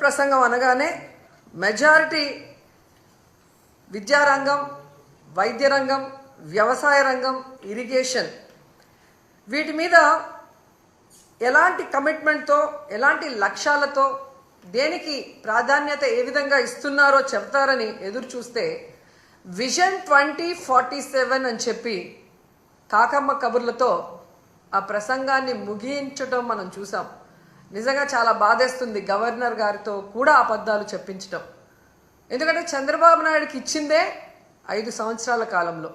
ప్రసంగం అనగానే మెజారిటీ విద్యారంగం వైద్య రంగం వ్యవసాయ రంగం ఇరిగేషన్. వీటి మీద ఎలాంటి కమిట్మెంట్తో ఎలాంటి లక్ష్యాలతో దేనికి ప్రాధాన్యత ఏ విధంగా ఇస్తున్నారో చెప్తారని ఎదురు చూస్తే విజన్ ట్వంటీ ఫార్టీ సెవెన్ అని చెప్పి కాకమ్మ కబుర్లతో ఆ ప్రసంగాన్ని ముగించటం మనం చూసాం. నిజంగా చాలా బాధేస్తుంది గవర్నర్ గారితో కూడా అబద్ధాలు చెప్పించడం ఎందుకంటే చంద్రబాబు నాయుడుకి ఇచ్చిందే ఐదు సంవత్సరాల కాలంలో.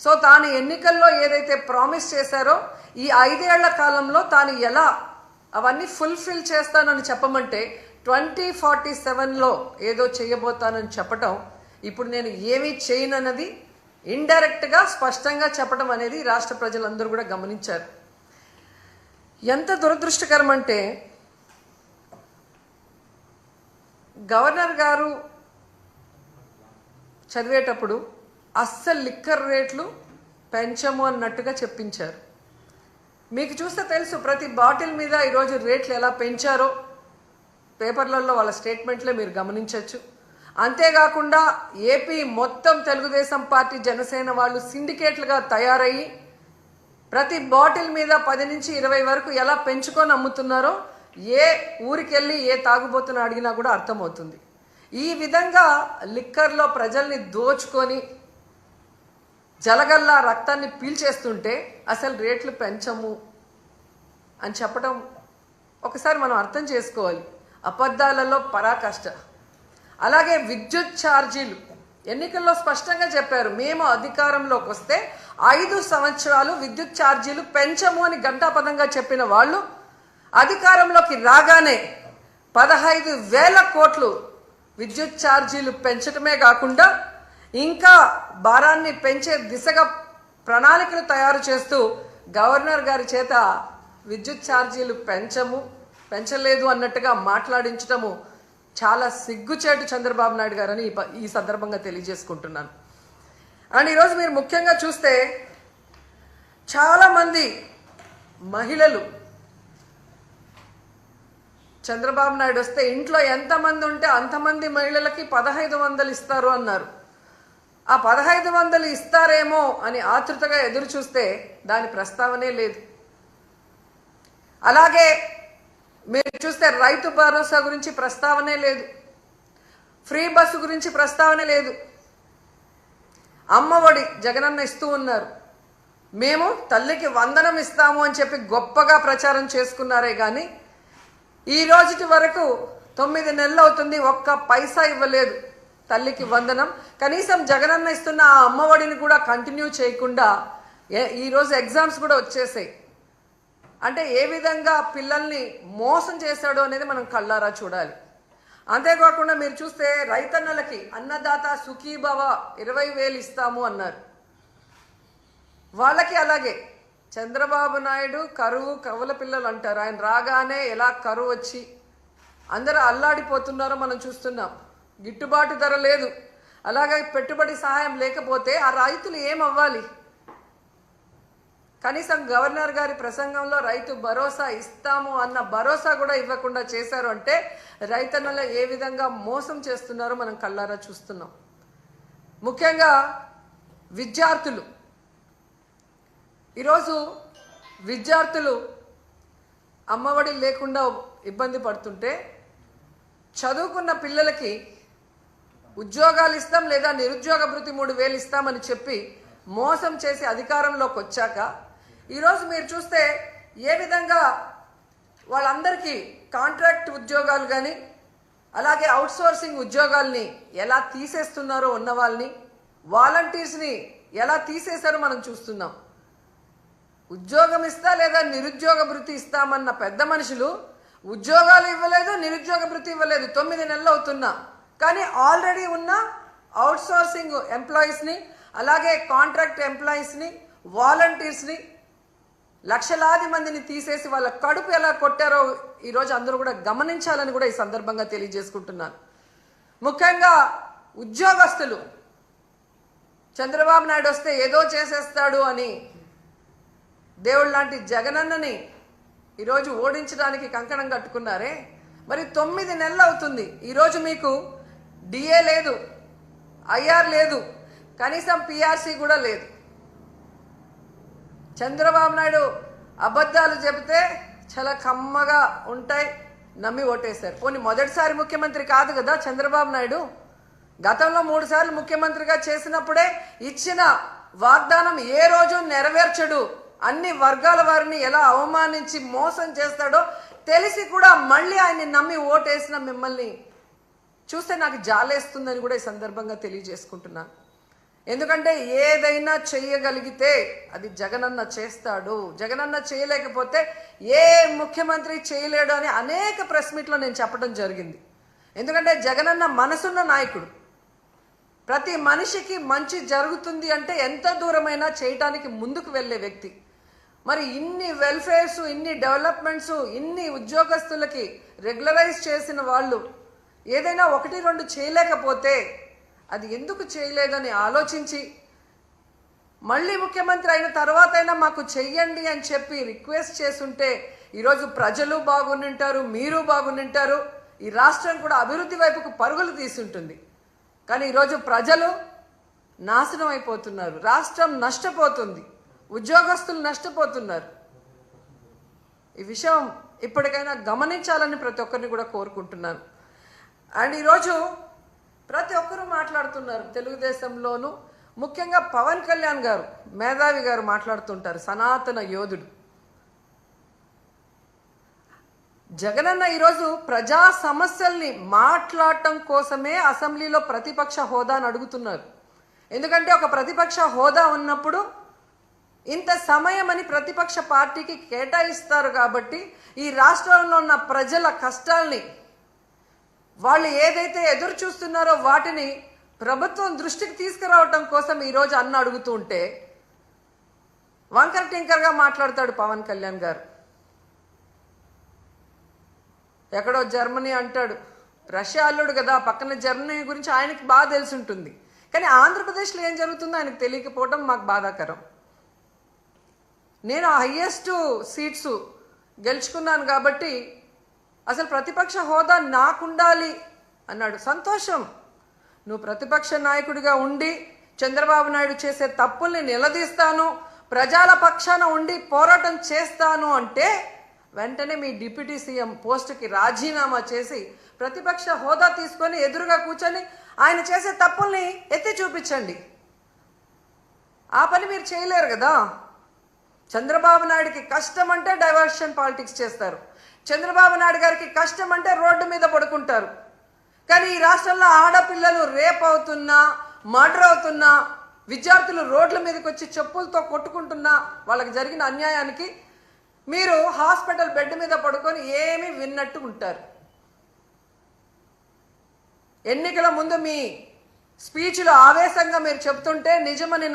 సో తాను ఎన్నికల్లో ఏదైతే ప్రామిస్ చేశారో ఈ ఐదేళ్ళ కాలంలో తాను ఎలా అవన్నీ ఫుల్ఫిల్ చేస్తానని చెప్పమంటే ట్వంటీ ఫార్టీ సెవెన్లో ఏదో చేయబోతానని చెప్పటం ఇప్పుడు నేను ఏమీ చేయనన్నది ఇండైరెక్ట్గా స్పష్టంగా చెప్పడం అనేది రాష్ట్ర ప్రజలందరూ కూడా గమనించారు. ఎంత దురదృష్టకరం అంటే గవర్నర్ గారు చదివేటప్పుడు అస్సలు లిక్కర్ రేట్లు పెంచము అన్నట్టుగా చెప్పించారు. మీకు చూస్తే తెలుసు ప్రతి బాటిల్ మీద ఈరోజు రేట్లు ఎలా పెంచారో పేపర్లలో వాళ్ళ స్టేట్మెంట్లే మీరు గమనించవచ్చు. అంతేకాకుండా ఏపీ మొత్తం తెలుగుదేశం పార్టీ జనసేన వాళ్ళు సిండికేట్లుగా తయారయ్యి ప్రతి బాటిల్ మీద పది నుంచి ఇరవై వరకు ఎలా పెంచుకొని అమ్ముతున్నారో ఏ ఊరికెళ్ళి ఏ తాగుబోతున్న అడిగినా కూడా అర్థమవుతుంది. ఈ విధంగా లిక్కర్లో ప్రజల్ని దోచుకొని జలగల్లా రక్తాన్ని పీల్చేస్తుంటే అసలు రేట్లు పెంచము అని చెప్పడం ఒకసారి మనం అర్థం చేసుకోవాలి. అబద్ధాలలో పరాకష్ట. అలాగే విద్యుత్ ఛార్జీలు. ఎన్నికల్లో స్పష్టంగా చెప్పారు మేము అధికారంలోకి వస్తే ఐదు సంవత్సరాలు విద్యుత్ ఛార్జీలు పెంచము అని గంటాపదంగా చెప్పిన వాళ్ళు అధికారంలోకి రాగానే పదహైదు వేల కోట్లు విద్యుత్ ఛార్జీలు పెంచడమే కాకుండా ఇంకా భారాన్ని పెంచే దిశగా ప్రణాళికలు తయారు చేస్తూ గవర్నర్ గారి చేత విద్యుత్ ఛార్జీలు పెంచము పెంచలేదు అన్నట్టుగా మాట్లాడించటము చాలా సిగ్గుచేటు చంద్రబాబు నాయుడు గారని ఈ ఈ సందర్భంగా తెలియజేసుకుంటున్నాను. అండ్ ఈరోజు మీరు ముఖ్యంగా చూస్తే చాలామంది మహిళలు చంద్రబాబు నాయుడు వస్తే ఇంట్లో ఎంతమంది ఉంటే అంతమంది మహిళలకి పదహైదు వందలు ఇస్తారు అన్నారు. ఆ పదహైదు వందలు ఇస్తారేమో అని ఆతృతగా ఎదురు చూస్తే దాని ప్రస్తావనే లేదు. అలాగే మీరు చూస్తే రైతు భరోసా గురించి ప్రస్తావనే లేదు. ఫ్రీ బస్సు గురించి ప్రస్తావనే లేదు. అమ్మఒడి జగనన్న ఇస్తూ ఉన్నారు. మేము తల్లికి వందనం ఇస్తాము అని చెప్పి గొప్పగా ప్రచారం చేసుకున్నారే కానీ ఈ రోజుటి వరకు తొమ్మిది నెలలు అవుతుంది ఒక్క పైసా ఇవ్వలేదు. తల్లికి వందనం. కనీసం జగనన్న ఇస్తున్న ఆ అమ్మఒడిని కూడా కంటిన్యూ చేయకుండా ఏ- ఈరోజు ఎగ్జామ్స్ కూడా వచ్చేసాయి. అంటే ఏ విధంగా పిల్లల్ని మోసం చేశాడో అనేది మనం కళ్ళారా చూడాలి. అంతేకాకుండా మీరు చూస్తే రైతన్నలకి అన్నదాత సుఖీభవ ఇరవై వేలు ఇస్తాము అన్నారు. వాళ్ళకి అలాగే చంద్రబాబు నాయుడు కరువు కవుల పిల్లలు అంటారు. ఆయన రాగానే ఎలా కరువు వచ్చి అందరూ అల్లాడిపోతున్నారో మనం చూస్తున్నాం. గిట్టుబాటు ధర లేదు. అలాగే పెట్టుబడి సహాయం లేకపోతే ఆ రైతులు ఏమవ్వాలి కనీసం గవర్నర్ గారి ప్రసంగంలో రైతు భరోసా ఇస్తాము అన్న భరోసా కూడా ఇవ్వకుండా చేశారు అంటే రైతన్నలు ఏ విధంగా మోసం చేస్తున్నారో మనం కళ్ళారా చూస్తున్నాం. ముఖ్యంగా విద్యార్థులు ఈరోజు విద్యార్థులు అమ్మఒడి లేకుండా ఇబ్బంది పడుతుంటే చదువుకున్న పిల్లలకి ఉద్యోగాలు ఇస్తాం లేదా నిరుద్యోగ భృతి మూడు వేలు ఇస్తామని చెప్పి మోసం చేసి అధికారంలోకి వచ్చాక ఈరోజు మీరు చూస్తే ఏ విధంగా వాళ్ళందరికీ కాంట్రాక్ట్ ఉద్యోగాలు కానీ అలాగే అవుట్సోర్సింగ్ ఉద్యోగాల్ని ఎలా తీసేస్తున్నారో ఉన్న వాళ్ళని వాలంటీర్స్ని ఎలా తీసేశారో మనం చూస్తున్నాం. ఉద్యోగం ఇస్తా లేదా నిరుద్యోగ భృతి ఇస్తామన్న పెద్ద మనుషులు ఉద్యోగాలు ఇవ్వలేదు నిరుద్యోగ భృతి ఇవ్వలేదు. తొమ్మిది నెలలు అవుతున్నా. కానీ ఆల్రెడీ ఉన్న అవుట్సోర్సింగ్ ఎంప్లాయీస్ని అలాగే కాంట్రాక్ట్ ఎంప్లాయీస్ని వాలంటీర్స్ని లక్షలాది మందిని తీసేసి వాళ్ళ కడుపు ఎలా కొట్టారో ఈరోజు అందరూ కూడా గమనించాలని కూడా ఈ సందర్భంగా తెలియజేసుకుంటున్నాను. ముఖ్యంగా ఉద్యోగస్తులు. చంద్రబాబు నాయుడు వస్తే ఏదో చేసేస్తాడు అని దేవుడు లాంటి జగనన్నని ఈరోజు ఓడించడానికి కంకణం కట్టుకున్నారే? మరి తొమ్మిది నెలలు అవుతుంది ఈరోజు మీకు డిఏ లేదు ఐఆర్ లేదు కనీసం పిఆర్సీ కూడా లేదు. చంద్రబాబు నాయుడు అబద్ధాలు చెబితే చాలా కమ్మగా ఉంటాయి నమ్మి ఓటేశారు. పోనీ మొదటిసారి ముఖ్యమంత్రి కాదు కదా చంద్రబాబు నాయుడు? గతంలో మూడు సార్లు ముఖ్యమంత్రిగా చేసినప్పుడే ఇచ్చిన వాగ్దానం ఏ రోజు నెరవేర్చడు? అన్ని వర్గాల వారిని ఎలా అవమానించి మోసం చేస్తాడో తెలిసి కూడా మళ్ళీ ఆయన్ని నమ్మి ఓటేసిన మిమ్మల్ని చూస్తే నాకు జాలేస్తుందని కూడా ఈ సందర్భంగా తెలియజేసుకుంటున్నాను. ఎందుకంటే ఏదైనా చేయగలిగితే అది జగనన్న చేస్తాడు. జగనన్న చేయలేకపోతే ఏ ముఖ్యమంత్రి చేయలేడు అని అనేక ప్రెస్ మీట్లో నేను చెప్పడం జరిగింది. ఎందుకంటే జగనన్న మనసున్న నాయకుడు. ప్రతి మనిషికి మంచి జరుగుతుంది అంటే ఎంత దూరమైనా చేయటానికి ముందుకు వెళ్ళే వ్యక్తి. మరి ఇన్ని వెల్ఫేర్స్ ఇన్ని డెవలప్మెంట్స్ ఇన్ని ఉద్యోగస్తులకి రెగ్యులరైజ్ చేసిన వాళ్ళు ఏదైనా ఒకటి రెండు చేయలేకపోతే అది ఎందుకు చేయలేదని ఆలోచించి మళ్ళీ ముఖ్యమంత్రి అయిన తర్వాత అయినా మాకు చెయ్యండి అని చెప్పి రిక్వెస్ట్ చేసుంటే ఈరోజు ప్రజలు బాగుండింటారు మీరు బాగుండింటారు ఈ రాష్ట్రం కూడా అభివృద్ధి వైపుకు పరుగులు తీసుంటుంది కానీ ఈరోజు ప్రజలు నాశనం అయిపోతున్నారు. రాష్ట్రం నష్టపోతుంది. ఉద్యోగస్తులు నష్టపోతున్నారు. ఈ విషయం ఇప్పటికైనా గమనించాలని ప్రతి ఒక్కరిని కూడా కోరుకుంటున్నాను. అండ్ ఈరోజు ప్రతి ఒక్కరూ మాట్లాడుతున్నారు తెలుగుదేశంలోను ముఖ్యంగా పవన్ కళ్యాణ్ గారు మేధావి గారు మాట్లాడుతుంటారు సనాతన యోధుడు. జగనన్న ఈరోజు ప్రజా సమస్యల్ని మాట్లాడటం కోసమే అసెంబ్లీలో ప్రతిపక్ష హోదాను అడుగుతున్నారు. ఎందుకంటే ఒక ప్రతిపక్ష హోదా ఉన్నప్పుడు ఇంత సమయం అని ప్రతిపక్ష పార్టీకి కేటాయిస్తారు కాబట్టి ఈ రాష్ట్రంలో ఉన్న ప్రజల కష్టాల్ని వాళ్ళు ఏదైతే ఎదురు చూస్తున్నారో వాటిని ప్రభుత్వం దృష్టికి తీసుకురావటం కోసం ఈరోజు అన్న అడుగుతుంటే వంకర టింకర్గా మాట్లాడతాడు పవన్ కళ్యాణ్ గారు. ఎక్కడో జర్మనీ అంటాడు రష్యా అల్లుడు కదా పక్కన జర్మనీ గురించి ఆయనకి బాగా తెలిసి ఉంటుంది. కానీ ఆంధ్రప్రదేశ్లో ఏం జరుగుతుందో ఆయనకు తెలియకపోవడం మాకు బాధాకరం. నేను హయ్యెస్ట్ సీట్స్ గెలుచుకున్నాను కాబట్టి అసలు ప్రతిపక్ష హోదా నాకుండాలి అన్నాడు. సంతోషం. నువ్వు ప్రతిపక్ష నాయకుడిగా ఉండి చంద్రబాబు నాయుడు చేసే తప్పుల్ని నిలదీస్తాను ప్రజల పక్షాన ఉండి పోరాటం చేస్తాను అంటే వెంటనే మీ డిప్యూటీ సీఎం పోస్టుకి రాజీనామా చేసి ప్రతిపక్ష హోదా తీసుకొని ఎదురుగా కూర్చొని ఆయన చేసే తప్పుల్ని ఎత్తి చూపించండి. ఆ పని మీరు చేయలేరు కదా? చంద్రబాబు నాయుడికి కష్టం అంటే డైవర్షన్ పాలిటిక్స్ చేస్తారు. చంద్రబాబు నాయుడు గారికి కష్టం అంటే రోడ్డు మీద పడుకుంటారు. కానీ ఈ రాష్ట్రంలో ఆడపిల్లలు రేప్ అవుతున్నా మర్డర్ అవుతున్నా విద్యార్థులు రోడ్ల మీదకి వచ్చి చెప్పులతో కొట్టుకుంటున్నా వాళ్ళకి జరిగిన అన్యాయానికి మీరు హాస్పిటల్ బెడ్ మీద పడుకొని ఏమి విన్నట్టు ఉంటారు. ఎన్నికల ముందు మీ స్పీచ్లో ఆవేశంగా మీరు చెప్తుంటే నిజమని